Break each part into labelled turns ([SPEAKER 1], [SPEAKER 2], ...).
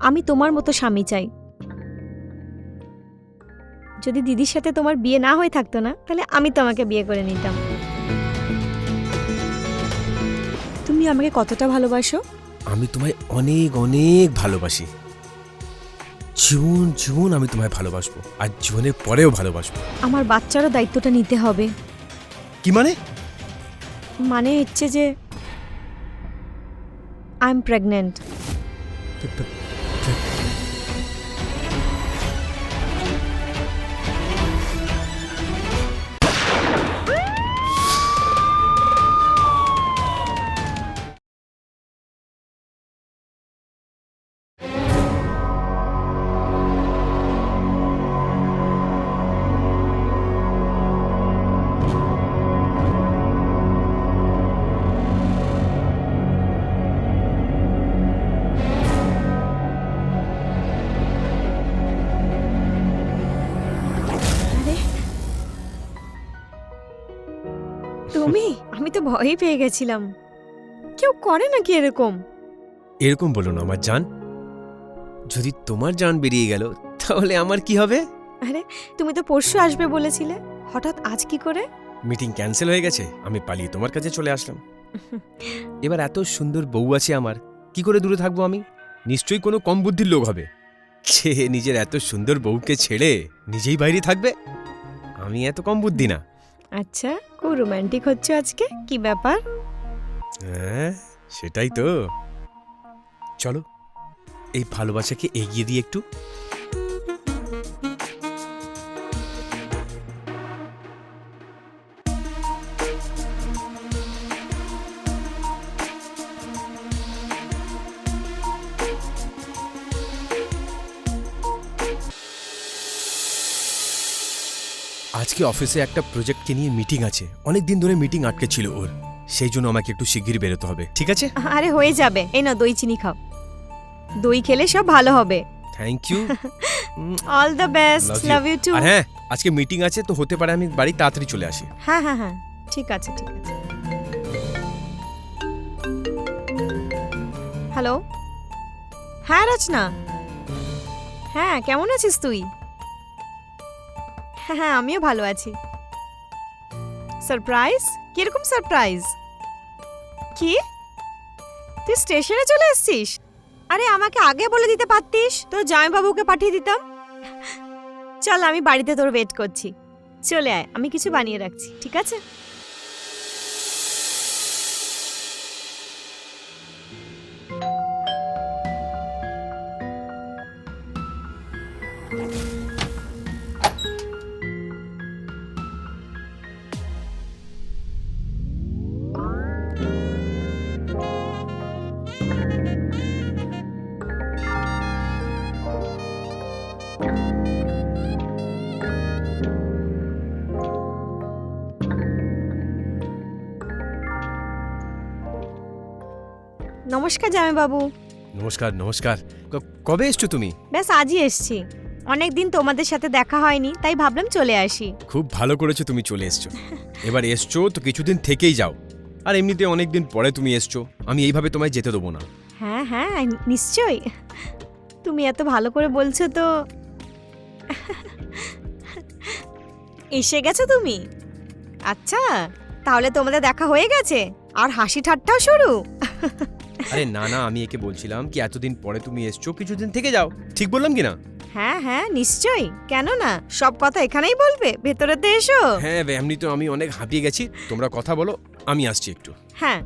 [SPEAKER 1] আমি তোমার মতো স্বামী চাই। যদি দিদির সাথে তোমার বিয়ে না হয়ে থাকতো না তাহলে আমি তোমাকে বিয়ে করে নিতাম। তুমি আমাকে কতটা ভালোবাসো?
[SPEAKER 2] আমি তোমায় অনেক অনেক ভালোবাসি। জীবন জীবন আমি তোমায় ভালোবাসবো আর জীবনের পরেও ভালোবাসবো।
[SPEAKER 1] আমার বাচ্চারও দায়িত্বটা নিতে হবে।
[SPEAKER 2] কি মানে?
[SPEAKER 1] মানে হচ্ছে যে আই এম প্রেগনেন্ট তো ভয়ই পেয়ে গেছিলাম। কেউ করে নাকি এরকম?
[SPEAKER 2] এরকম বলো না আমার জান। যদি তোমার জান বেরিয়ে গেল তাহলে আমার কি হবে?
[SPEAKER 1] আরে তুমি তো পরশু আসবে বলেছিলে। হঠাৎ আজ কি করে?
[SPEAKER 2] মিটিং ক্যান্সেল হয়ে গেছে আমি পালিয়ে তোমার কাছে চলে আসলাম। এবার এত সুন্দর বউ আছে আমার কি করে দূরে থাকব আমি? নিশ্চয়ই কোনো কম বুদ্ধির লোক হবে। সে নিজের এত সুন্দর বউকে ছেড়ে নিজেই বাইরে থাকবে? আমি এত কম বুদ্ধি না।
[SPEAKER 1] আচ্ছা। খুব রোমান্টিক হচ্ছে আজকে? কি ব্যাপার?
[SPEAKER 2] হ্যাঁ সেটাই তো। চলো, এই ভালোবাসাকে এগিয়ে দিই একটু। আজকে অফিসে একটা প্রজেক্টকে নিয়ে মিটিং আছে। অনেক দিন ধরে মিটিং আটকে ছিল ওর। সেই জন্য আমাকে একটু শিগগির বেরোতে হবে। ঠিক আছে?
[SPEAKER 1] আরে হয়ে যাবে। এই না দই চিনি খাও। দই খেলে সব ভালো হবে।
[SPEAKER 2] Thank you
[SPEAKER 1] all the best. Love you too
[SPEAKER 2] আর হ্যাঁ আজকে মিটিং আছে তো হতে পারে আমি বাড়ি তাড়াতাড়ি চলে আসি।
[SPEAKER 1] হ্যাঁ হ্যাঁ হ্যাঁ। ঠিক আছে ঠিক আছে। হ্যালো হ্যাঁ রচনা। হ্যাঁ কেমন আছিস তুই? হ্যাঁ হ্যাঁ আমিও ভালো আছি। সারপ্রাইজ কীরকম সারপ্রাইজ কি? তুই স্টেশনে চলে এসছিস আরে, আমাকে আগে বলে দিতে পারতিস? তোর জামাইবাবুকে পাঠিয়ে দিতাম। চল, আমি বাড়িতে তোর ওয়েট করছি। চলে আয়, আমি কিছু বানিয়ে রাখছি, ঠিক আছে? নমস্কার জামাইবাবু।
[SPEAKER 2] নমস্কার নমস্কার। ক- কবে এসছো তুমি?
[SPEAKER 1] ব্যাস আজই এসছি। অনেক দিন তোমাদের সাথে দেখা হয়নি তাই ভাবলাম চলে আসি।
[SPEAKER 2] খুব ভালো করেছ তুমি চলে এসছো। এবার এসছো তো কিছুদিন থেকেই যাও। আর এমনিতে অনেক দিন পরে তুমি এসছো। আমি এইভাবে তোমায় যেতে দেবো না।
[SPEAKER 1] হ্যাঁ হ্যাঁ নিশ্চয়ই। তুমি এত ভালো করে বলছো তো। এসে গেছো তুমি? আচ্ছা তাহলে তোমাদের দেখা হয়ে গেছে। আর হাসি ঠাট্টাও শুরু।
[SPEAKER 2] আরে না না আমি একে বলছিলাম কি এতদিন পরে তুমি এসছো কিছুদিন থেকে যাও। ঠিক বললাম কি না?
[SPEAKER 1] হ্যাঁ হ্যাঁ নিশ্চয়ই। কেন না? সব কথা এখানেই বলবে ভেতরেতে এসো।
[SPEAKER 2] হ্যাঁ এমনি তো আমি অনেক হাঁপিয়ে গেছি। তোমরা কথা বলো আমি আসছি একটু।
[SPEAKER 1] হ্যাঁ।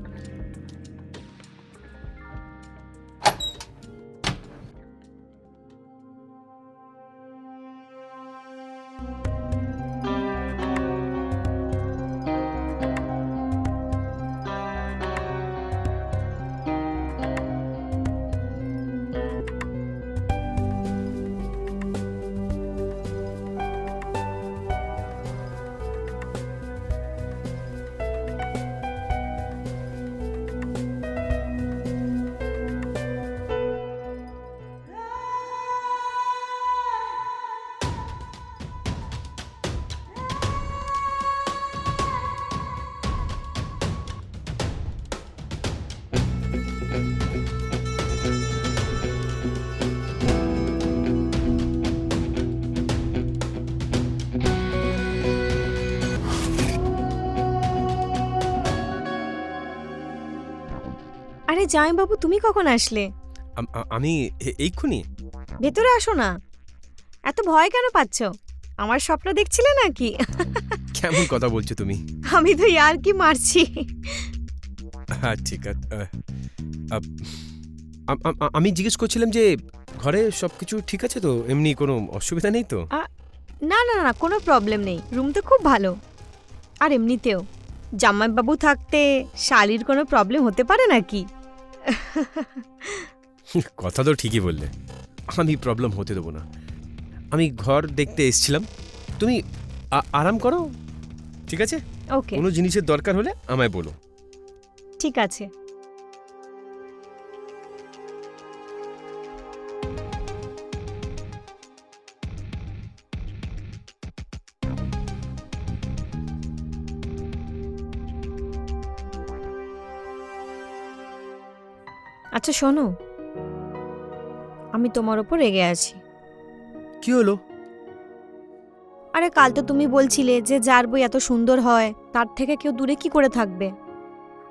[SPEAKER 1] আরে জামাইবাবু তুমি কখন আসলে?
[SPEAKER 2] আমি এইক্ষুনি।
[SPEAKER 1] ভেতরে আসো না। এত ভয় কেন পাচ্ছ? আমার স্বপ্ন দেখছিলে নাকি?
[SPEAKER 2] কেমন কথা বলছো তুমি?
[SPEAKER 1] আমি তো ইয়ার কি মারছি।
[SPEAKER 2] হ্যাঁ ঠিক আছে আমি জিজ্ঞেস করছিলাম যে ঘরে সব কিছু ঠিক আছে তো? এমনি কোনো অসুবিধা নেই তো?
[SPEAKER 1] না না না কোনো প্রবলেম নেই। রুম তো খুব ভালো। আর এমনিতেও জামাইবাবু থাকতে শালির কোনো প্রবলেম হতে পারে নাকি?
[SPEAKER 2] কথা তো ঠিকই বললে। আমি প্রবলেম হতে দেবো না। আমি ঘর দেখতে এসেছিলাম। তুমি আরাম করো। ঠিক আছে?
[SPEAKER 1] ওকে
[SPEAKER 2] কোনো জিনিসের দরকার হলে আমায় বলো।
[SPEAKER 1] ঠিক আছে। আচ্ছা শোনো। আমি তোমার ওপর রেগে আছি।
[SPEAKER 2] কি হলো?
[SPEAKER 1] আরে কাল তো তুমি বলছিলে যে যার বই এত সুন্দর হয় তার থেকে কেউ দূরে কি করে থাকবে?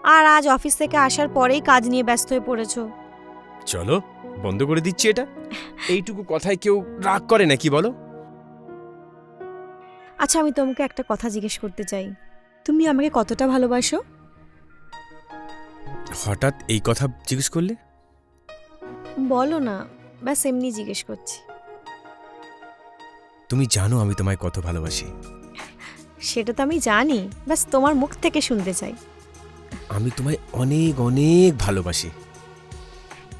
[SPEAKER 1] আর আজ অফিস থেকে আসার পরেই কাজ নিয়ে ব্যস্ত হয়ে পড়েছো।
[SPEAKER 2] চলো বন্ধ করে দিচ্ছি এটা। এইটুকু কথায় কেউ রাগ করে নাকি বলো?
[SPEAKER 1] আচ্ছা আমি তোমাকে একটা কথা জিজ্ঞেস করতে চাই। তুমি আমাকে কতটা ভালোবাসো?
[SPEAKER 2] হঠাৎ এই কথা জিজ্ঞেস করলে?
[SPEAKER 1] বলো না ব্যাস এমনি জিজ্ঞেস করছি।
[SPEAKER 2] তুমি জানো আমি তোমায় কত ভালোবাসি।
[SPEAKER 1] সেটা তো আমি জানি ব্যাস তোমার মুখ থেকে শুনতে চাই।
[SPEAKER 2] আমি তোমায় অনেক অনেক ভালোবাসি।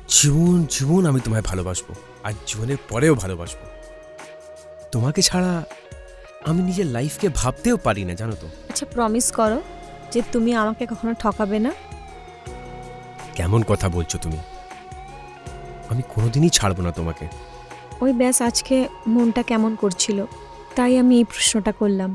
[SPEAKER 2] জীবন জীবন আমি তোমায় ভালোবাসবো আর জীবনের পরেও ভালোবাসবো। তোমাকে ছাড়া আমি নিজের লাইফকে ভাবতেও পারি না জানো তো।
[SPEAKER 1] আচ্ছা প্রমিস করো যে তুমি আমাকে কখনো ঠকাবে না।
[SPEAKER 2] কেমন কথা বলছো তুমি? আমি কোনোদিনই ছাড়ব না তোমাকে।
[SPEAKER 1] ওই ব্যাস আজকে মনটা কেমন করছিল, তাই আমি এই প্রশ্নটা করলাম।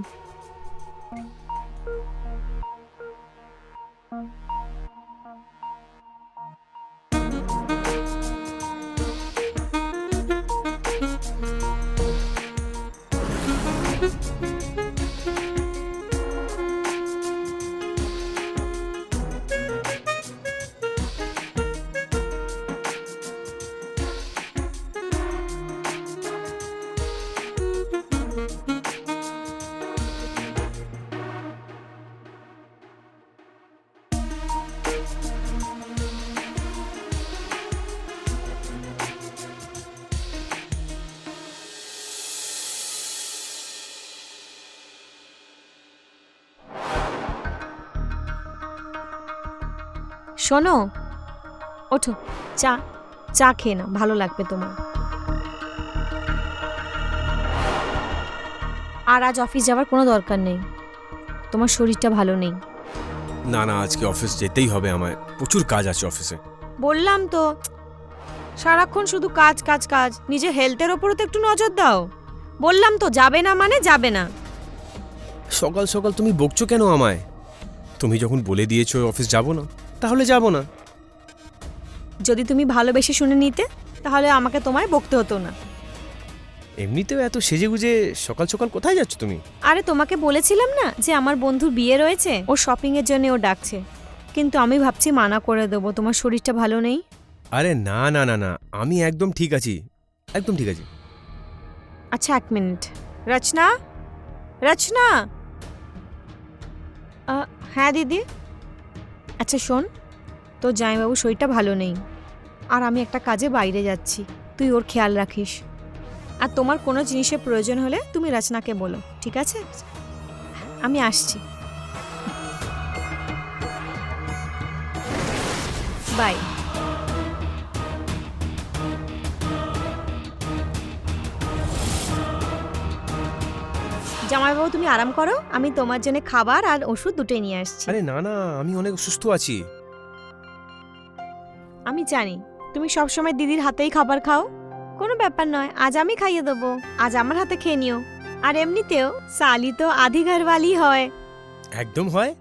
[SPEAKER 1] শোনো। ওঠো চা চা খেয়ে নাও ভালো লাগবে তোমার। আর আজ অফিস যাওয়ার কোনো দরকার নেই। তোমার শরীরটা ভালো নেই।
[SPEAKER 2] না না আজকে অফিস যেতেই হবে আমায়। প্রচুর কাজ আছে অফিসে।
[SPEAKER 1] বললাম তো সারাক্ষণ শুধু কাজ কাজ কাজ। নিজে হেলথের ওপরও তো একটু নজর দাও। বললাম তো যাবে না মানে যাবে না।
[SPEAKER 2] সকাল সকাল তুমি বকছো কেন আমায়? তুমি যখন বলে দিয়েছ অফিস যাব না। তাহলে যাব না।
[SPEAKER 1] যদি তুমি ভালোবেসে শুনে নিতে তাহলে আমাকে তোমায় বকতে হতো না।
[SPEAKER 2] এমনিতেও এত সেজে গুজে সকাল সকাল কোথায় যাচ্ছ তুমি?
[SPEAKER 1] আরে তোমাকে বলেছিলাম না যে আমার বন্ধুর বিয়ে রয়েছে? ও শপিং এর জন্য ও ডাকছে। কিন্তু আমি ভাবছি মানা করে দেবো তোমার শরীরটা ভালো নেই?
[SPEAKER 2] আরে না না না না আমি একদম ঠিক আছি। একদম ঠিক আছি।
[SPEAKER 1] আচ্ছা এক মিনিট। রচনা? রচনা? হ্যাঁ দিদি। আচ্ছা শোন। তোর জামাইবাবু শরীরটা ভালো নেই। আর আমি একটা কাজে বাইরে যাচ্ছি। তুই ওর খেয়াল রাখিস। আর তোমার কোনো জিনিসের প্রয়োজন হলে তুমি রচনাকে বলো, ঠিক আছে? আমি আসছি। বাই। জামাইবাবু তুমি আরাম করো। আমি তোমার জন্য খাবার আর ওষুধ দুটোই নিয়ে আসছি।
[SPEAKER 2] আরে না না আমি অনেক সুস্থ আছি।
[SPEAKER 1] আমি জানি তুমি সবসময় দিদির হাতেই খাবার খাও। কোনো ব্যাপার নয় আজ আমি খাইয়ে দেবো। আজ আমার হাতে খেয়ে নিও। আর এমনিতেও সালি তো আধি ঘরওয়ালি হয়।
[SPEAKER 2] একদম হয়।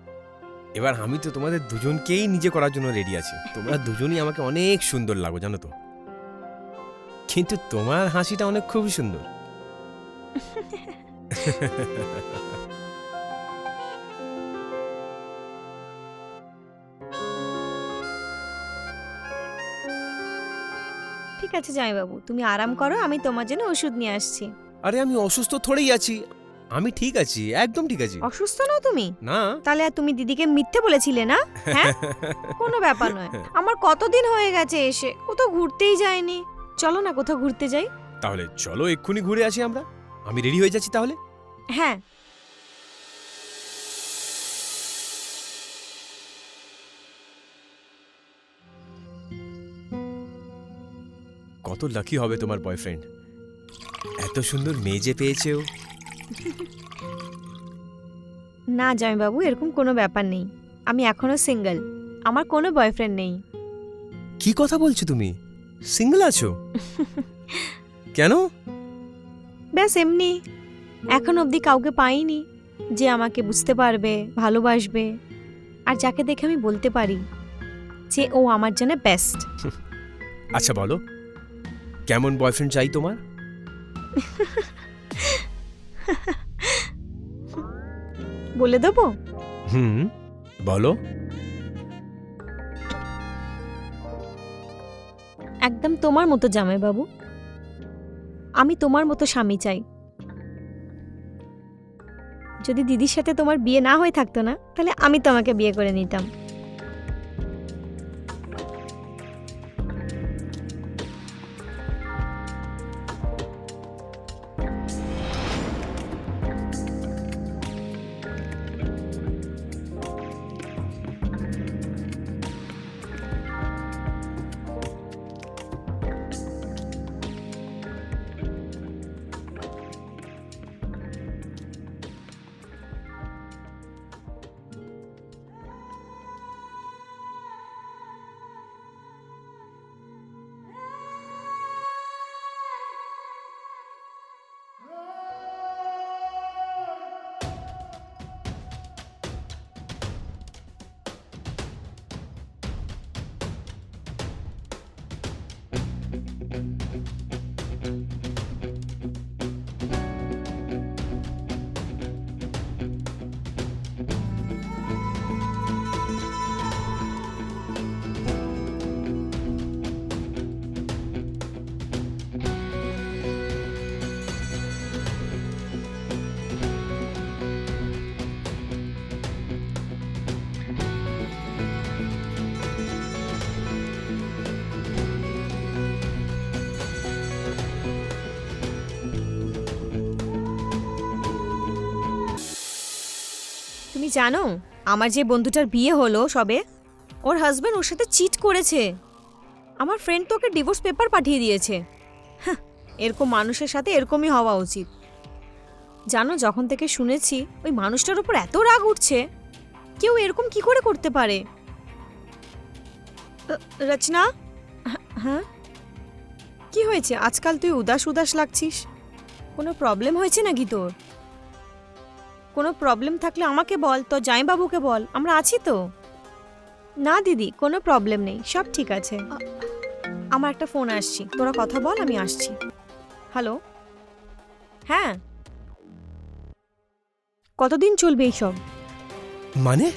[SPEAKER 2] এবার আমি তো তোমাদের দুজনকেই নিজে করার জন্য রেডি আছি। তোমরা দুজনই আমাকে অনেক সুন্দর লাগো জানো তো। কিন্তু তোমার হাসিটা অনেক খুবই সুন্দর।
[SPEAKER 1] ঠিক আছে জামাইবাবু তুমি আরাম করো আমি তোমার জন্য ওষুধ নিয়ে আসছি।
[SPEAKER 2] আরে আমি অসুস্থ থোড়েই আছি। আমি ঠিক আছি একদম ঠিক আছি।
[SPEAKER 1] অসুস্থ নও তুমি?
[SPEAKER 2] না।
[SPEAKER 1] তাহলে আর তুমি দিদিকে মিথ্যে বলেছিলে না? হ্যাঁ? কোনো ব্যাপার নয়। আমার কতদিন হয়ে গেছে এসে কোথাও ঘুরতেই যায়নি চলো না কোথাও ঘুরতে যাই।
[SPEAKER 2] তাহলে চলো এক্ষুনি ঘুরে আসি আমরা। আমি রেডি হয়ে যাচ্ছি তাহলে।
[SPEAKER 1] হ্যাঁ।
[SPEAKER 2] কত লাকি হবে তোমার বয়ফ্রেন্ড এত সুন্দর মেয়ে যে পেয়েছে ও
[SPEAKER 1] না জামাইবাবু এরকম কোনো ব্যাপার নেই। আমি এখনও সিঙ্গেল আমার কোনো বয়ফ্রেন্ড নেই।
[SPEAKER 2] কি কথা বলছো তুমি? সিঙ্গেল আছো? কেন?
[SPEAKER 1] ব্যাস এমনি। এখন অবধি কাউকে পাইনি যে আমাকে বুঝতে পারবে ভালোবাসবে আর যাকে দেখে আমি বলতে পারি যে ও আমার জন্য বেস্ট
[SPEAKER 2] আচ্ছা বলো কেমন বয়ফ্রেন্ড চাই তোমার?
[SPEAKER 1] বলে দেবো?
[SPEAKER 2] হুম বলো।
[SPEAKER 1] একদম তোমার মতো জামাইবাবু। আমি তোমার মতো স্বামী চাই। যদি দিদির সাথে তোমার বিয়ে না হয়ে থাকতো না, তাহলে আমি তোমাকে বিয়ে করে নিতাম। জানো আমার যে বন্ধুটার বিয়ে হলো সবে ওর হাজবেন্ড ওর সাথে চিট করেছে। আমার ফ্রেন্ড তো ওকে ডিভোর্স পেপার পাঠিয়ে দিয়েছে। হাহ, এরকম মানুষের সাথে এরকমই হওয়া উচিত। জানো যখন থেকে শুনেছি ওই মানুষটার উপর এত রাগ উঠছে কেউ এরকম কি করে করতে পারে? রচনা? হ্যাঁ, হ্যাঁ কি হয়েছে? আজকাল তুই উদাস উদাস লাগছিস। কোনো প্রবলেম হয়েছে নাকি তোর? কোনো প্রবলেম থাকলে আমাকে বল তো জামাইবাবুকে বল আমরা আছি তো। না দিদি কোনো প্রবলেম নেই সব ঠিক আছে। আমার একটা ফোন আসছি তোরা কথা বল আমি আসছি। হ্যালো হ্যাঁ। কতদিন চলবে এইসব?
[SPEAKER 2] মানে?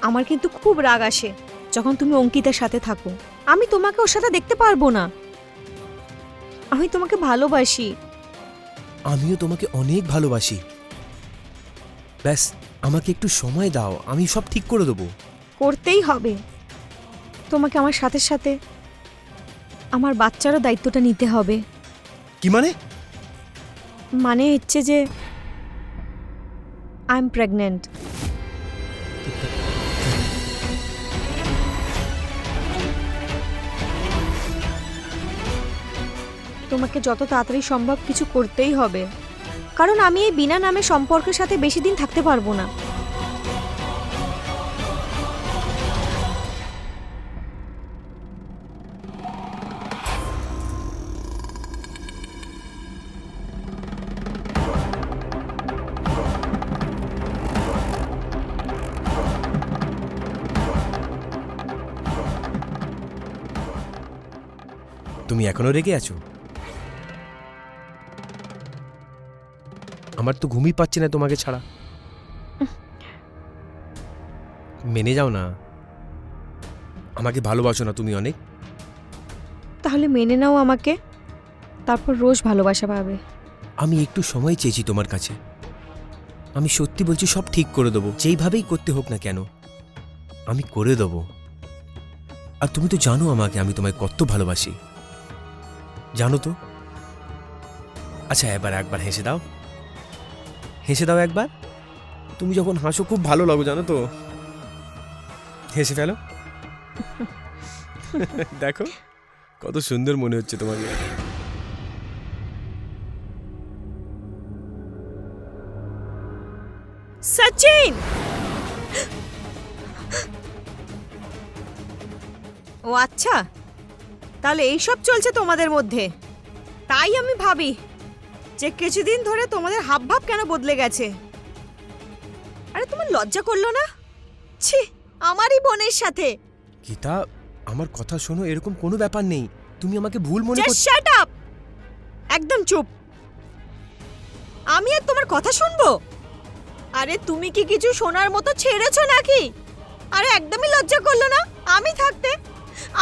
[SPEAKER 1] আমার কিন্তু খুব রাগ আসে যখন তুমি অঙ্কিতার সাথে থাকো। আমি তোমাকে ওর সাথে দেখতে পারব না। আমি তোমাকে ভালোবাসি।
[SPEAKER 2] আমিও তোমাকে অনেক ভালোবাসি। ব্যাস আমাকে একটু সময় দাও আমি সব ঠিক করে দেবো।
[SPEAKER 1] করতেই হবে। তোমাকে আমার সাথে সাথে আমার বাচ্চারও দায়িত্বটা নিতে হবে।
[SPEAKER 2] কি মানে?
[SPEAKER 1] মানে হচ্ছে যে আই এম প্রেগনেন্ট তোমাকে যত তাড়াতাড়ি সম্ভব কিছু করতেই হবে। কারণ আমি এই বিনা নামে সম্পর্কের সাথে বেশি দিন থাকতে পারব না।
[SPEAKER 2] তুমি এখনও রেগে আছো? আমার তো ঘুমই পাচ্ছে না তোমাকে ছাড়া। মেনে যাও না। আমাকে ভালোবাসো না তুমি অনেক।
[SPEAKER 1] তাহলে মেনে নাও আমাকে। তারপর রোজ ভালোবাসা পাবে।
[SPEAKER 2] আমি একটু সময় চেয়েছি তোমার কাছে। আমি সত্যি বলছি সব ঠিক করে দেবো। যেইভাবেই করতে হোক না কেন আমি করে দেবো। আর তুমি তো জানো আমাকে আমি তোমায় কত ভালোবাসি। জানো তো? আচ্ছা এবার একবার হেসে দাও। হেসে দাও একবার। তুমি যখন হাসো খুব ভালো লাগো জানো তো। হেসে ফেলো। দেখো কত সুন্দর মনে হচ্ছে তোমাকে।
[SPEAKER 1] সচিন! ও আচ্ছা তাহলে এই সব চলছে তোমাদের মধ্যে। তাই আমি ভাবি। যে কিছুদিন ধরে তোমাদের হাবভাব কেন বদলে গেছে? আরে তোমার লজ্জা করল না? ছি আমারই বোনের সাথে।
[SPEAKER 2] গীতা আমার কথা শোনো এরকম কোনো ব্যাপার নেই। তুমি আমাকে ভুল মনে করছ
[SPEAKER 1] শাট আপ একদম চুপ। আমি আর তোমার কথা শুনব? আরে তুমি কি কিছু শোনার মতো ছেড়েছো নাকি? আরে একদমই লজ্জা করল না আমি থাকতে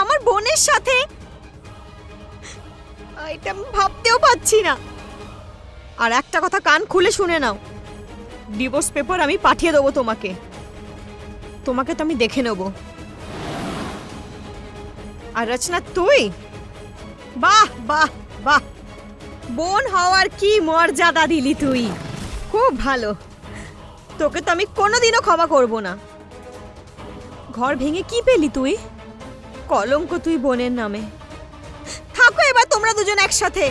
[SPEAKER 1] আমার বোনের সাথে। এটা ভাবতেও পাচ্ছি না। আর একটা কথা কান খুলে শুনে নাও। ডিভোর্স পেপার আমি পাঠিয়ে দেবো তোমাকে। তোমাকে তো আমি দেখে নেব। আর রচনা, তুই? বাহ বাহ বাহ। বোন হওয়ার কি মর্যাদা দিলি তুই? খুব ভালো। তোকে তো আমি কোনোদিনও ক্ষমা করব না। ঘর ভেঙে কি পেলি তুই? কলঙ্ক তুই বোনের নামে। থাকো এবার তোমরা দুজন একসাথে।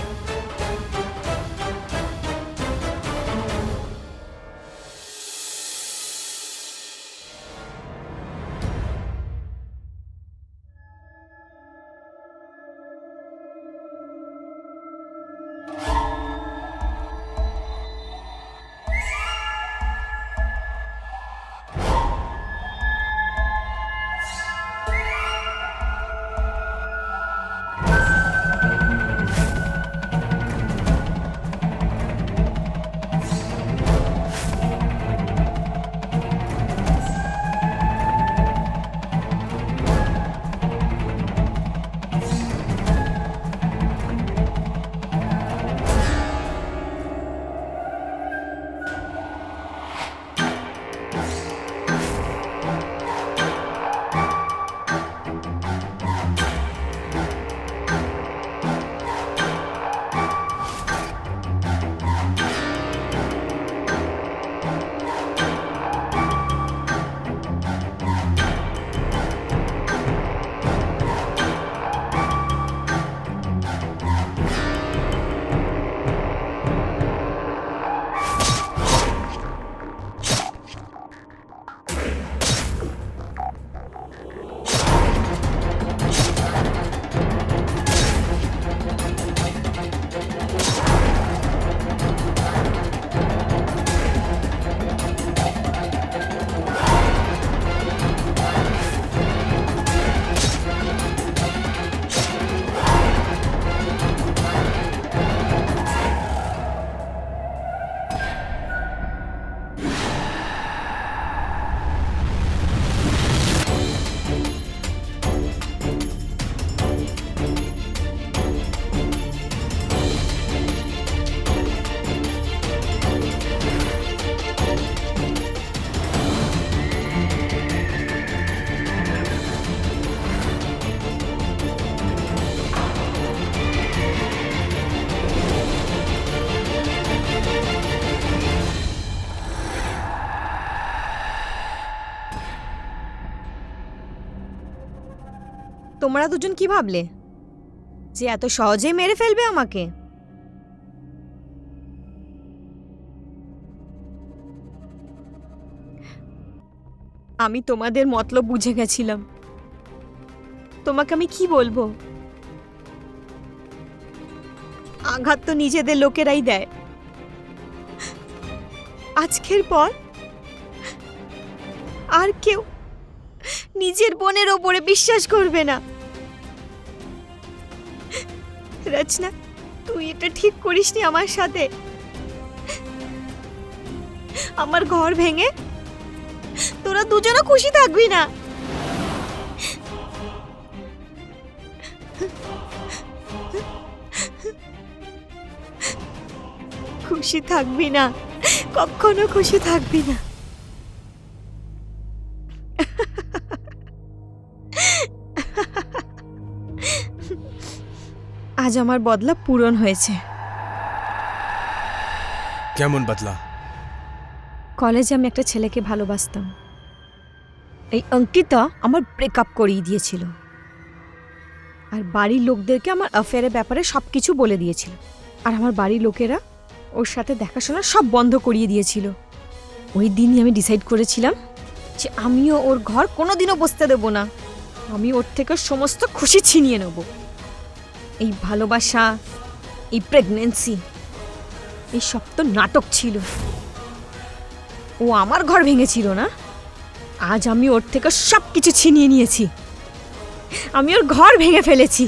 [SPEAKER 1] তোমরা দুজন কি ভাবলে? যে এত সহজেই মেরে ফেলবে আমাকে? আমি তোমাদের মতলব বুঝে গেছিলাম। তোমাকে আমি কি বলব? আঘাত তো নিজেদের লোকেরাই দেয়। আজকের পর আর কেউ নিজের বোনের ওপরে বিশ্বাস করবে না। রচনা, তুই এটা ঠিক করিসনি আমার সাথে। আমার ঘর ভেঙে তোরা দুজনও খুশি থাকবি না। খুশি থাকবি না, কখনো খুশি থাকবি না। আজ আমার বদলা পূরণ হয়েছে।
[SPEAKER 2] কেমন বদলা?
[SPEAKER 1] কলেজে আমি একটা ছেলেকে ভালোবাসতাম। এই অঙ্কিতা আমার ব্রেকআপ করিয়ে দিয়েছিল। আর বাড়ির লোকদেরকে আমার অ্যাফেয়ারের ব্যাপারে সব কিছু বলে দিয়েছিল। আর আমার বাড়ির লোকেরা ওর সাথে দেখাশোনা সব বন্ধ করিয়ে দিয়েছিল। ওই দিনই আমি ডিসাইড করেছিলাম যে আমিও ওর ঘর কোনোদিনও বসতে দেবো না। আমি ওর থেকে সমস্ত খুশি ছিনিয়ে নেব। এই ভালোবাসা, এই প্রেগনেন্সি এই সব তো নাটক ছিল। ও আমার ঘর ভেঙেছিল না? আজ আমি ওর থেকে সব কিছু ছিনিয়ে নিয়েছি। আমি ওর ঘর ভেঙে ফেলেছি।